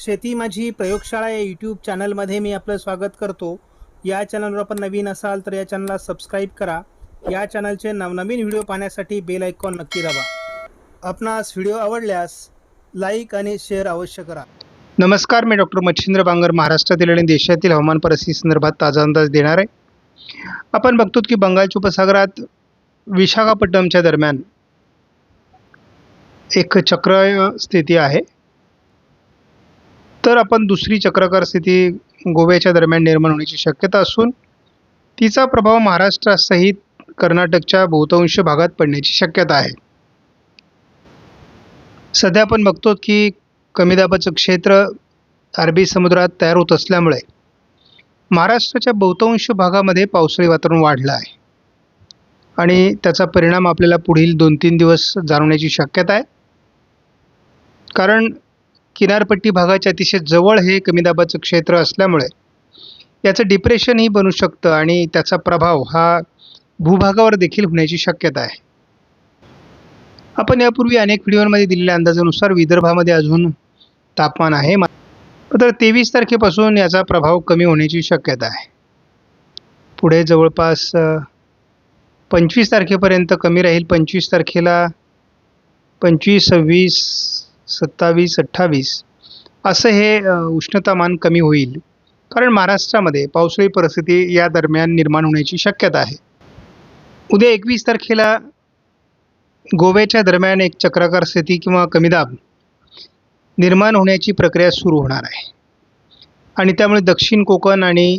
शेती माझी प्रयोगशाळा या यूट्यूब चॅनलमध्ये मी आपलं स्वागत करतो. या चॅनलवर आपण नवीन असाल तर या चॅनलला सबस्क्राईब करा. या चॅनलचे नवनवीन व्हिडिओ पाहण्यासाठी बेल आयकॉन नक्की दाबा. आपणास व्हिडिओ आवडल्यास लाईक आणि शेअर अवश्य करा. नमस्कार मी डॉक्टर मच्छिंद्र बांगर महाराष्ट्रातील आणि देशातील हवामान परिस्थिती संदर्भात ताजा अंदाज देणार आहे. आपण बघतो की बंगालच्या उपसागरात विशाखापट्टणमच्या दरम्यान एक चक्र स्थिती आहे. तर आपण दुसरी चक्राकार स्थिती गोव्याच्या दरम्यान निर्माण होण्याची शक्यता असून तिचा प्रभाव महाराष्ट्रासहित कर्नाटकच्या बहुतांश भागात पडण्याची शक्यता आहे. सध्या आपण बघतो की कमी दाबाचं क्षेत्र अरबी समुद्रात तयार होत असल्यामुळे महाराष्ट्राच्या बहुतांश भागामध्ये पावसाळी वातावरण वाढलं आहे. आणि त्याचा परिणाम आपल्याला पुढील दोन तीन दिवस जाणवण्याची शक्यता आहे. कारण किनारपट्टी भागाच्या अतिशय जवळ हे कमी दाबाचं क्षेत्र असल्यामुळे याचं डिप्रेशनही बनू शकतं आणि त्याचा प्रभाव हा भूभागावर देखील होण्याची शक्यता आहे. आपण यापूर्वी अनेक व्हिडिओमध्ये दिलेल्या अंदाजानुसार विदर्भामध्ये अजून तापमान आहे. तर तेवीस तारखेपासून याचा प्रभाव कमी होण्याची शक्यता आहे. पुढे जवळपास पंचवीस तारखेपर्यंत कमी राहील. पंचवीस तारखेला पंचवीस सव्वीस सत्तावीस अठ्ठावीस असं हे उष्णतामान कमी होईल. कारण महाराष्ट्रामध्ये पावसाळी परिस्थिती या दरम्यान निर्माण होण्याची शक्यता आहे. उद्या एकवीस तारखेला गोव्याच्या दरम्यान एक चक्राकार स्थिती किंवा कमी दाब निर्माण होण्याची प्रक्रिया सुरू होणार आहे. आणि त्यामुळे दक्षिण कोकण आणि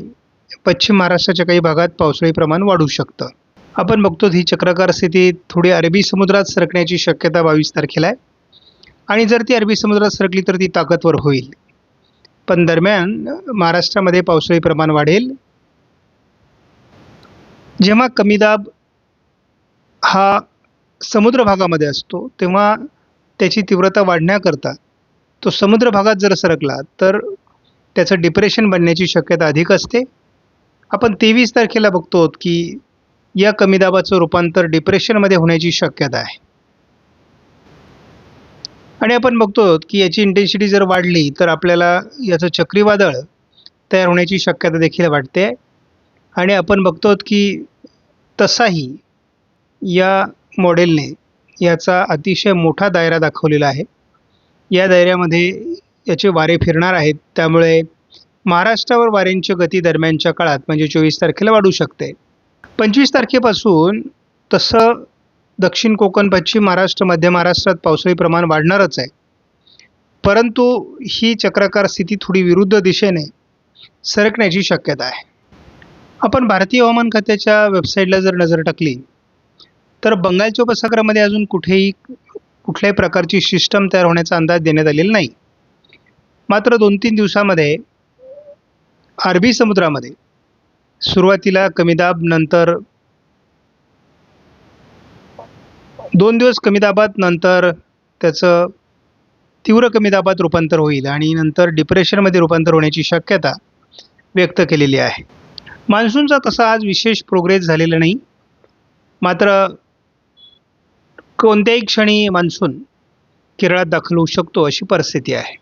पश्चिम महाराष्ट्राच्या काही भागात पावसाळी प्रमाण वाढू शकतं. आपण बघतो ही चक्राकार स्थिती थोडी अरबी समुद्रात सरकण्याची शक्यता बावीस तारखेला आहे. आणि जर ती अरबी समुद्रात सरकली तर ती ताकदवर होईल. पण दरम्यान महाराष्ट्रामध्ये पावसाळी प्रमाण वाढेल. जेव्हा कमी दाब हा समुद्र भागामध्ये असतो तेव्हा त्याची तीव्रता वाढण्याकरता तो समुद्र भागात जर सरकला तर त्याचं डिप्रेशन बनण्याची शक्यता अधिक असते. आपण तेवीस तारखेला बघतो की या कमी दाबाचं रूपांतर डिप्रेशनमध्ये होण्याची शक्यता आहे. आणि आपण बघतो की याची इंटेन्सिटी जर वाढली तर आपल्याला याचं चक्रीवादळ तयार होण्याची शक्यता देखील वाटते आणि आपण बघतो की तसाही या मॉडेलने याचा अतिशय मोठा दायरा दाखवलेला आहे. या दायऱ्यामध्ये याचे वारे फिरणार आहेत. त्यामुळे महाराष्ट्रावर वाऱ्यांची गती दरम्यानच्या काळात म्हणजे चोवीस तारखेला वाढू शकते. पंचवीस तारखेपासून तसं दक्षिण कोकण पश्चिम महाराष्ट्र मध्य महाराष्ट्रात पावसाळी प्रमाण वाढणारच आहे. परंतु ही चक्राकार स्थिती थोडी विरुद्ध दिशेने सरकण्याची शक्यता आहे. आपण भारतीय हवामान खात्याच्या वेबसाईटला जर नजर टाकली तर बंगालच्या उपसागरामध्ये अजून कुठेही कुठल्याही प्रकारची सिस्टम तयार होण्याचा अंदाज देण्यात आलेला नाही. मात्र दोन तीन दिवसामध्ये अरबी समुद्रामध्ये सुरुवातीला कमी दाब नंतर दोन दिवस कमी दाबात नंतर त्याचं तीव्र कमी दाबात रूपांतर होईल आणि नंतर डिप्रेशनमध्ये रूपांतर होण्याची शक्यता व्यक्त केलेली आहे. मान्सूनचा तसा आज विशेष प्रोग्रेस झालेला नाही. मात्र कोणत्याही क्षणी मान्सून केरळात दाखल होऊ शकतो अशी परिस्थिती आहे.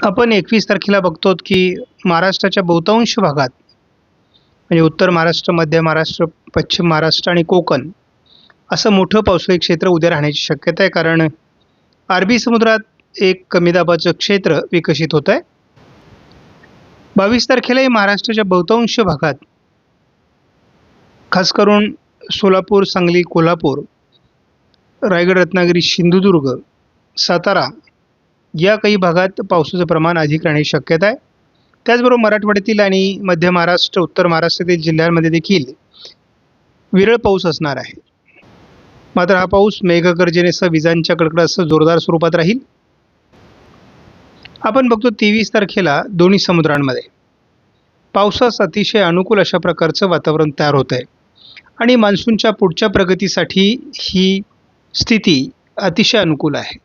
आपण एकवीस तारखेला बघतो की महाराष्ट्राच्या बहुतांश भागात म्हणजे उत्तर महाराष्ट्र मध्य महाराष्ट्र पश्चिम महाराष्ट्र आणि कोकण असं मोठं पावसाळी क्षेत्र उद्या राहण्याची शक्यता आहे कारण अरबी समुद्रात एक कमी दाबाचं क्षेत्र विकसित होत आहे बावीस तारखेलाही महाराष्ट्राच्या बहुतांश भागात खास करून सोलापूर सांगली कोल्हापूर रायगड रत्नागिरी सिंधुदुर्ग सातारा या काही भागात पावसाचं प्रमाण अधिक राहण्याची शक्यता आहे. त्याचबरोबर मराठवाड्यातील आणि मध्य महाराष्ट्र उत्तर महाराष्ट्रातील जिल्ह्यांमध्ये देखील विरळ पाऊस असणार आहे. मात्र हा पाऊस मेघगर्जनेसह विजांच्या कडकडासह जोरदार स्वरूपात राहील. आपण बघतो तेवीस तारखेला दोन्ही समुद्रांमध्ये. पावसास अतिशय अनुकूल अशा प्रकारचं वातावरण तयार होत आहे आणि मान्सूनच्या पुढच्या प्रगतीसाठी ही स्थिती अतिशय अनुकूल आहे.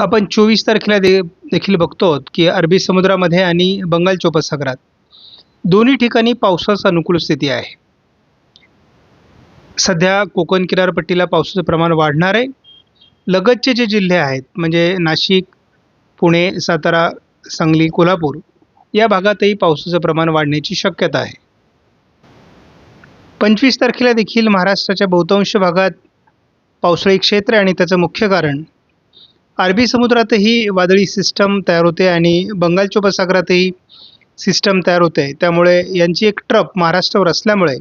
आपण चोवीस तारखेला दे देखील बघतो की अरबी समुद्रामध्ये आणि बंगालच्या उपसागरात दोन्ही ठिकाणी पावसास अनुकूल स्थिती आहे. सध्या कोकण किनारपट्टीला पावसाचं प्रमाण वाढणार आहे. लगतचे जे जिल्हे आहेत म्हणजे नाशिक पुणे सातारा सांगली कोल्हापूर या भागातही पावसाचं प्रमाण वाढण्याची शक्यता आहे. पंचवीस तारखेला देखील महाराष्ट्राच्या बहुतांश भागात पावसाळी क्षेत्र आहे आणि त्याचं मुख्य कारण अरबी समुद्रातही वादळी सिस्टम तयार होते आणि बंगालच्या उपसागरातही सिस्टम तयार होते. त्यामुळे यांची एक ट्रप महाराष्ट्रावर असल्यामुळे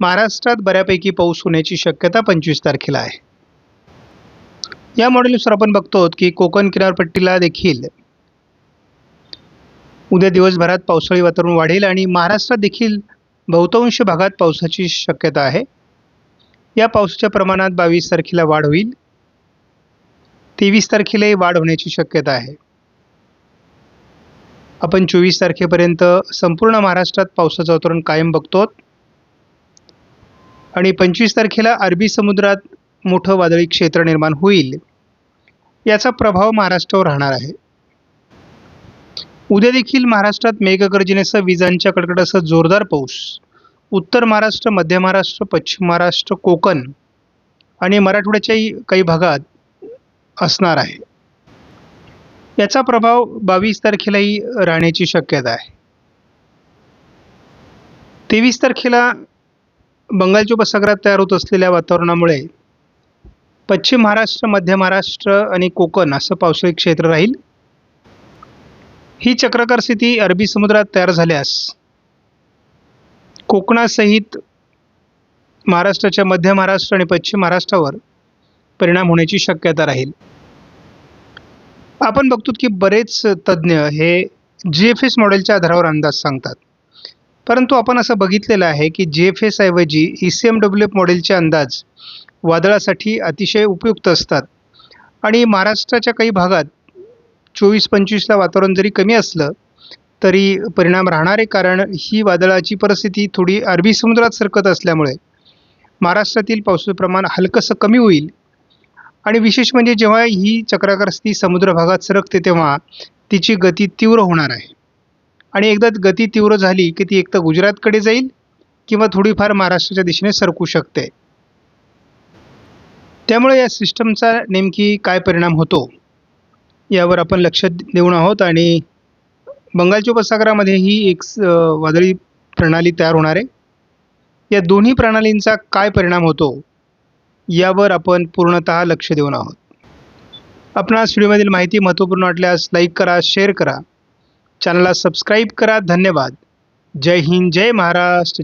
महाराष्ट्रात बऱ्यापैकी पाऊस होण्याची शक्यता पंचवीस तारखेला आहे. या मॉडेलनुसार आपण बघतो की कोकण किनारपट्टीला देखील उद्या दिवसभरात पावसाळी वातावरण वाढेल आणि महाराष्ट्रात देखील बहुतांश भागात पावसाची शक्यता आहे. या पावसाच्या प्रमाणात बावीस तारखेला वाढ होईल. तेवीस तारखेलाही वाढ होण्याची शक्यता आहे. आपण चोवीस तारखेपर्यंत संपूर्ण महाराष्ट्रात पावसाचं वातावरण कायम बघतो आणि पंचवीस तारखेला अरबी समुद्रात मोठं वादळी क्षेत्र निर्माण होईल. याचा प्रभाव महाराष्ट्रावर राहणार आहे. उद्या देखील महाराष्ट्रात मेघगर्जनेसह विजांच्या कडकडासह जोरदार पाऊस. उत्तर महाराष्ट्र मध्य महाराष्ट्र पश्चिम महाराष्ट्र कोकण आणि मराठवाड्याच्याही काही भागात असणार आहे. याचा प्रभाव बावीस तारखेलाही राहण्याची शक्यता आहे. तेवीस तारखेला बंगालच्या उपसागरात तयार होत असलेल्या वातावरणामुळे पश्चिम महाराष्ट्र मध्य महाराष्ट्र आणि कोकण असं पावसाळी क्षेत्र राहील. ही चक्राकार स्थिती अरबी समुद्रात तयार झाल्यास कोकणासहित महाराष्ट्राच्या मध्य महाराष्ट्र आणि पश्चिम महाराष्ट्रावर परिणाम होण्याची शक्यता राहील. आपण बघतो की बरेच तज्ज्ञ हे जी एफ एस मॉडेलच्या आधारावर अंदाज सांगतात. परंतु आपण असं बघितलेलं आहे की जे F एसऐवजी E C M W F मॉडेलचे अंदाज वादळासाठी अतिशय उपयुक्त असतात. आणि महाराष्ट्राच्या काही भागात चोवीस पंचवीसला वातावरण जरी कमी असलं तरी परिणाम राहणार आहे कारण ही वादळाची परिस्थिती थोडी अरबी समुद्रात सरकत असल्यामुळे महाराष्ट्रातील पावसाचं प्रमाण हलकंसं कमी होईल. आणि विशेष म्हणजे जेव्हा ही चक्राकार स्थिती समुद्र भागात सरकते तेव्हा तिची गती तीव्र होणार आहे. आणि एकदा गती तीव्र झाली की ती एकतर गुजरातकडे जाईल किंवा थोडीफार महाराष्ट्राच्या दिशेने सरकू शकते. त्यामुळे या सिस्टमचा नेमकी काय परिणाम होतो यावर आपण लक्ष देऊन आहोत आणि बंगालच्या उपसागरामध्येही एक स- वादळी प्रणाली तयार होणार आहे. या दोन्ही प्रणालींचा काय परिणाम होतो यावर आपण पूर्णतः लक्ष देऊन आहोत. आपणास व्हिडिओमधील माहिती महत्त्वपूर्ण वाटल्यास लाईक करा शेअर करा. चॅनलला सबस्क्राईब करा. धन्यवाद. जय हिंद जय महाराष्ट्र.